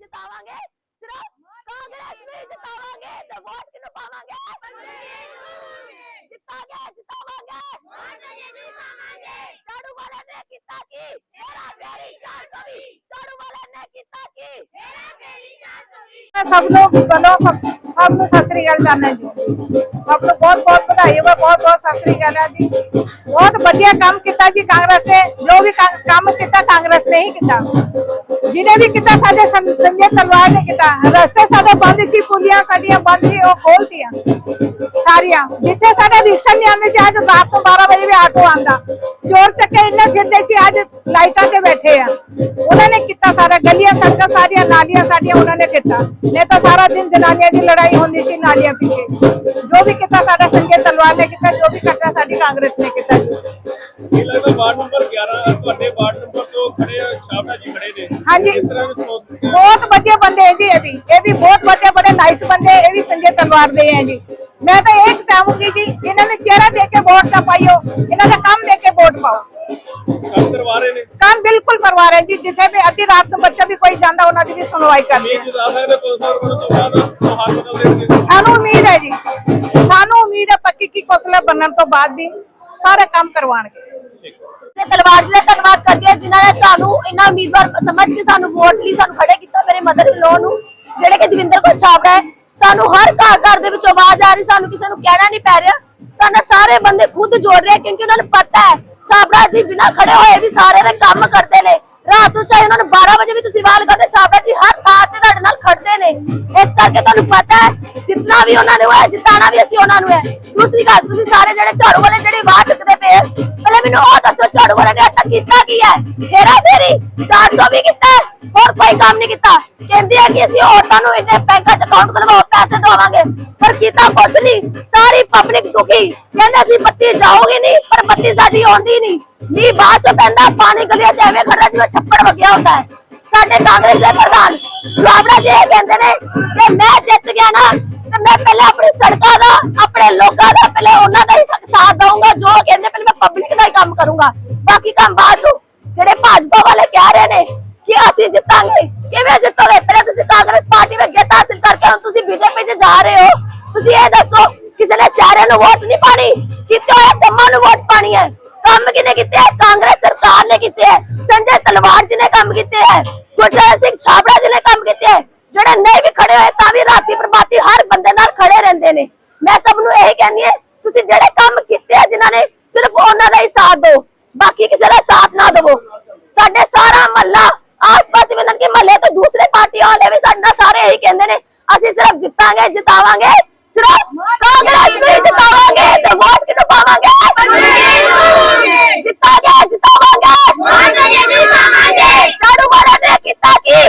ਜਿਤਾਵਾਂਗੇ, ਸਿਰਫ ਕਾਂਗਰਸ ਨੂੰ ਹੀ ਜਿਤਾਵਾਂਗੇ ਤੇ ਵੋਟ ਕਿਹਨੂੰ ਪਾਵਾਂਗੇ? ਜਿੱਤਾਂਗੇ, ਜਿਤਾਵਾਂਗੇ। ਝਾੜੂ ਵਾਲੇ ਨੇ ਕੀਤਾ ਕੀ? ਮੇਰਾ ਫੇਰੀ 420 ਝਾੜੂ ਵਾਲੇ ਨੇ ਕੀਤਾ ਕੀ? ਮੇਰਾ ਫੇਰੀ 420 ਸਭ ਲੋਕ ਵੱਲੋਂ ਸਭ ਸਭ ਨੂੰ ਸਤਿ ਸ੍ਰੀ ਅਕਾਲ ਕਰਨਾ ਜੀ। ਸਭ ਨੂੰ ਬਹੁਤ ਬਹੁਤ ਵਧਾਈ ਹੋਵੇ ਬਹੁਤ ਬਹੁਤ ਸਤਿ ਸ੍ਰੀ ਅਕਾਲ ਜੀ। ਬਹੁਤ ਵਧੀਆ ਕੰਮ ਕੀਤਾ ਜੀ ਕਾਂਗਰਸ ਨੇ, ਜੋ ਵੀ ਕੰਮ ਕੀਤਾ ਕਾਂਗਰਸ ਨੇ ਹੀ ਕੀਤਾ। ਜਿਹਨੇ ਵੀ ਕੀਤਾ, ਸਾਡੇ ਸੰਜੇ ਤਲਵਾਰ ਨੇ ਕੀਤਾ। ਰਸਤੇ ਸਾਡੇ ਬੰਦ ਸੀ, ਪੁਲੀਆਂ ਸਾਡੀਆਂ ਬੰਦ ਸੀ, ਉਹ ਖੋਲਤੀਆਂ। ਸਾਰੀਆਂ। ਜਿੱਥੇ ਸਾਡੇ ਰਿਕਸ਼ਾ ਨਹੀਂ ਆਉਂਦੇ ਸੀ, ਅੱਜ ਰਾਤ ਨੂੰ 12 ਵਜੇ ਵੀ ਆਟੋ ਆਂਦਾ ਚੋਰ ਚੱਕੇ ਇੰਨੇ ਫਿਰਦੇ ਸੀ, ਅੱਜ ਲਾਈਟਾਂ ਤੇ ਬੈਠੇ ਆ। ਉਹਨਾਂ ਨੇ ਕੀਤਾ ਸਾਰਾ, ਗਲੀਆਂ ਸੜਕਾਂ ਸਾਰੀਆਂ, ਨਾਲੀਆਂ ਸਾਡੀਆਂ ਉਹਨਾਂ ਨੇ ਕੀਤਾ। ਨਹੀਂ ਤਾਂ ਸਾਰਾ ਦਿਨ ਜਨਾਨੀਆਂ ਦੀ ਲੜਾਈ ਹੁੰਦੀ ਸੀ, ਨਾਲੀਆਂ ਪਿੱਛੇ। ਜੋ ਵੀ ਕੀਤਾ, ਸਾਡਾ ਸੰਜੇ ਤਲਵਾਰ ਨੇ ਕੀਤਾ, ਜੋ ਵੀ ਕਰਤਾ, ਸਾਡੀ ਕਾਂਗਰਸ ਨੇ ਕੀਤਾ। ਜੀ ਇਹ ਲੱਗਦਾ ਵਾਰਡ ਨੰਬਰ 11 ਹਾਂਜੀ। ਬਹੁਤ ਵਧੀਆ। ਬੰਦੇ ਹੈ ਜੀ ਇਹ ਵੀ। ਇਹ ਵੀ ਬਹੁਤ ਵਧੀਆ ਬੜੇ ਨਾਈਸ ਬੰਦੇ ਇਹ ਵੀ ਸੰਜੇ ਤਲਵਾਰ ਦੇ ਹੈ ਜੀ। ਮੈਂ ਤਾਂ ਇਹ ਚਾਹੂੰਗੀ ਜੀ ਇਹਨਾਂ ਨੇ ਚਿਹਰਾ ਦੇ ਕੇ ਵੋਟ ਨਾ ਪਾਈਓ ਇਹਨਾਂ ਦਾ ਕੰਮ ਦੇ ਕੇ ਵੋਟ ਪਾਓ। ਕੰਮ ਕਰਵਾ ਰਹੇ ਨੇ? ਕੰਮ ਬਿਲਕੁਲ ਕਰਵਾ ਰਹੇ ਜੀ ਜਿੱਥੇ ਵੀ ਅੱਧੀ ਰਾਤ ਨੂੰ ਬੱਚਾ ਵੀ ਕੋਈ ਜਾਂਦਾ ਉਹਨਾਂ ਦੀ ਵੀ ਸੁਣਵਾਈ ਕਰਦੇ ਇਹ ਜਿਦਾ ਸਕਦੇ 500 ਰੁਪਏ ਤੋਂ ਬਾਅਦ ਉਹ ਹਾਰ ਬਦਲ ਦੇਣਗੇ ਸਾਨੂੰ ਉਮੀਦ ਹੈ ਜੀ ਸਾਨੂੰ ਉਮੀਦ ਹੈ ਪੱਕੀ ਕੀ ਕੌਂਸਲਰ ਬਣਨ ਤੋਂ ਬਾਅਦ ਵੀ ਸਾਰੇ ਕੰਮ ਕਰਵਾਉਣਗੇ। ਤੇ ਤਲਵਾਰ ਜੀ ਦਾ ਧੰਨਵਾਦ ਕਰਦੀ ਹਾਂ ਜਿਨ੍ਹਾਂ ਨੇ ਸਾਨੂੰ ਇੰਨਾ ਉਮੀਦਵਾਰ ਸਮਝ ਕੇ ਸਾਨੂੰ ਵੋਟ ਲਈ ਸਾਨੂੰ ਖੜੇ ਕੀਤਾ ਮੇਰੇ ਮਦਰ ਇਨ ਲੋ ਨੂੰ, ਜਿਹੜੇ ਕਿ ਦਵਿੰਦਰ ਕੌਰ ਛਾਪੜਾ ਹੈ। ਸਾਨੂੰ ਹਰ ਘਰ ਘਰ ਦੇ ਵਿੱਚ ਆਵਾਜ਼ ਆ ਰਹੀ, ਸਾਨੂੰ ਕਿਸੇ ਨੂੰ ਕਹਿਣਾ ਨਹੀਂ ਪੈ ਰਿਹਾ। ਸਾਡੇ ਸਾਰੇ ਬੰਦੇ ਖੁਦ ਜੋੜ ਰਹੇ ਕਿਉਂਕਿ ਉਹਨਾਂ ਨੂੰ ਪਤਾ ਹੈ ਛਾਪੜਾ ਜੀ ਬਿਨਾਂ ਖੜੇ ਹੋਏ ਵੀ ਸਾਰੇ ਦੇ ਕੰਮ ਕਰਦੇ ਨੇ। ਰਾਤ ਨੂੰ ਚਾਹੇ ਉਹਨਾਂ ਨੂੰ 12 ਵਜੇ ਵੀ ਤੁਸੀਂ ਵਾਲ ਕਰਦੇ ਛਾਪੜਾ ਜੀ ਹਰ ਥਾਂ ਤੇ ਤੁਹਾਡੇ ਨਾਲ ਖੜਦੇ ਨੇ। ਇਸ ਕਰਕੇ ਤੁਹਾਨੂੰ ਪਤਾ ਹੈ, ਜਿੰਨਾ ਵੀ ਉਹਨਾਂ ਨੂੰ ਹੋਇਆ ਜਿਤਾਣਾ ਵੀ ਅਸੀਂ ਉਹਨਾਂ ਨੂੰ ਹੈ। ਦੂਸਰੀ ਗੱਲ, ਤੁਸੀਂ ਸਾਰੇ ਜਿਹੜੇ ਝਾੜੂ ਵਾਲੇ ਜਿਹੜੇ ਆਵਾਜ਼ ਚੁੱਕਦੇ ਪਏ ਪਹਿਲੇ ਮੈਨੂੰ ਉਹ ਦੱਸੋ, ਝਾੜੂ ਵਾਲੇ ਨੇ ਅੱਜ ਕੀਤਾ ਕੀ ਹੈ? ਫੇਰਾ ਫੇਰੀ? 400 ਵੀ ਕੀਤਾ ਹੋਰ ਕੋਈ ਕੰਮ ਨਹੀਂ ਕੀਤਾ? ਕਹਿੰਦੇ ਆ ਕਿ ਅਸੀਂ ਔਰਤਾਂ ਨੂੰ ਇੰਨੇ ਬੈਂਕਾਂ 'ਚ ਅਕਾਊਂਟ ਖੁਲਵਾਓ, ਪੈਸੇ ਦਵਾਵਾਂਗੇ। ਪਰ ਕੀਤਾ ਕੁਝ ਨਹੀਂ। ਸਾਰੀ ਪਬਲਿਕ ਦੁਖੀ। ਕਹਿੰਦੇ ਅਸੀਂ ਬੱਤੀ ਜਾਓਗੇ ਨਹੀਂ, ਪਰ ਬੱਤੀ ਸਾਡੀ ਆਉਂਦੀ ਨਹੀਂ। ਮੀਂਹ ਬਾਅਦ ਚ ਪੈਂਦਾ, ਪਾਣੀ ਗਲੀਆਂ 'ਚ ਐਵੇਂ ਖੜਦਾ ਜਿਵੇਂ ਛੱਪੜ ਵਗਿਆ ਹੁੰਦਾ ਹੈ। ਸਾਡੇ ਕਾਂਗਰਸ ਦੇ ਪ੍ਰਧਾਨ ਜਵਾਬੜਾ ਜੀ ਕਹਿੰਦੇ ਨੇ, ਜੇ ਮੈਂ ਜਿੱਤ ਗਿਆ ਨਾ ਤੇ ਮੈਂ ਪਹਿਲਾਂ ਆਪਣੀ ਸੜਕਾਂ ਦਾ, ਆਪਣੇ ਲੋਕਾਂ ਦਾ ਪਹਿਲੇ ਉਹਨਾਂ ਦਾ ਹੀ ਸਾਥ ਦਊਂਗਾ, ਜੋ ਕਹਿੰਦੇ ਪਹਿਲੇ ਮੈਂ ਪਬਲਿਕ ਦਾ ਹੀ ਕੰਮ ਕਰੂੰਗਾ। ਬਾਕੀ ਕੰਮ ਬਾਅਦ ਚੋਂ ਜਿਹੜੇ ਭਾਜਪਾ ਵਾਲੇ ਕਹਿ ਰਹੇ ਨੇ ਕਿ ਅਸੀਂ ਜਿੱਤਾਂਗੇ, ਕਿਵੇਂ ਜਿੱਤੋਗੇ? ਪਹਿਲੇ ਤੁਸੀਂ ਕਾਂਗਰਸ ਪਾਰਟੀ ਵਿੱਚ ਜਿੱਤ ਹਾਸਿਲ ਕਰਕੇ ਹੁਣ ਤੁਸੀਂ ਬੀਜੇਪੀ 'ਚ ਜਾ ਰਹੇ ਹੋ। ਤੁਸੀਂ ਇਹ ਦੱਸੋ, ਕਿਸੇ ਨੇ ਚਿਹਰੇ ਨੂੰ ਵੋਟ ਨਹੀਂ ਪਾਣੀ? ਕਿਤੇ ਹੋਏ ਕੰਮਾਂ ਨੂੰ ਵੋਟ ਪਾਣੀ ਹੈ? ਕੰਮ ਕਿਨੇ ਕੀਤੇ ਹੈ? ਕਾਂਗਰਸ ਸਰਕਾਰ ਨੇ ਕੀਤੇ ਹੈ। ਸੰਜੇ ਤਲਵਾਰ ਜੀ ਨੇ ਕੰਮ ਕੀਤੇ ਹੈ। ਗੁਰਜੀਤ ਸਿੰਘ ਛਾਬੜਾ ਜੀ ਨੇ ਕੰਮ ਕੀਤੇ ਹੈ। ਜਿਹੜੇ ਨਹੀਂ ਵੀ ਖੜੇ ਹੋਏ ਤਾਂ ਵੀ ਰਾਤੀ ਪ੍ਰਭਾਤੀ ਹਰ ਬੰਦੇ ਨਾਲ ਖੜੇ ਰਹਿੰਦੇ ਨੇ ਮੈਂ ਸਭ ਨੂੰ ਇਹ ਕਹਿੰਦੀ ਹਾਂ ਤੁਸੀਂ ਜਿਹੜੇ ਕੰਮ ਕੀਤੇ ਆ ਜਿਨ੍ਹਾਂ ਨੇ ਸਿਰਫ ਉਹਨਾਂ ਦਾ ਹੀ ਸਾਥ ਦਿਓ ਬਾਕੀ ਕਿਸੇ ਦਾ ਸਾਥ ਨਾ ਦਿਵੋ ਸਾਡੇ ਸਾਰਾ ਮੱਲਾ ਆਸ-ਪਾਸ ਵਿੰਦਨ ਕੇ ਮੱਲੇ ਤੋਂ ਦੂਸਰੇ ਪਾਰਟੀਆਂ ਵਾਲੇ ਵੀ ਸਾਡੇ ਨਾਲ ਸਾਰੇ ਇਹੀ ਕਹਿੰਦੇ ਨੇ ਅਸੀਂ ਸਿਰਫ ਜਿੱਤਾਂਗੇ ਜਿਤਾਵਾਂਗੇ ਸਿਰਫ ਕਾਂਗਰਸ ਨੂੰ ਜਿਤਾਵਾਂਗੇ ਤੇ ਵੋਟ ਕਿਨੂੰ ਪਾਵਾਂਗੇ ਜਿੱਤਾਂਗੇ ਜਿਤਾਵਾਂਗੇ ਵੋਟ ਕਿਨੂੰ ਪਾਵਾਂਗੇ ਚਾੜੂ ਵਾਲਾ ਨੇ ਕੀਤਾ ਕੀ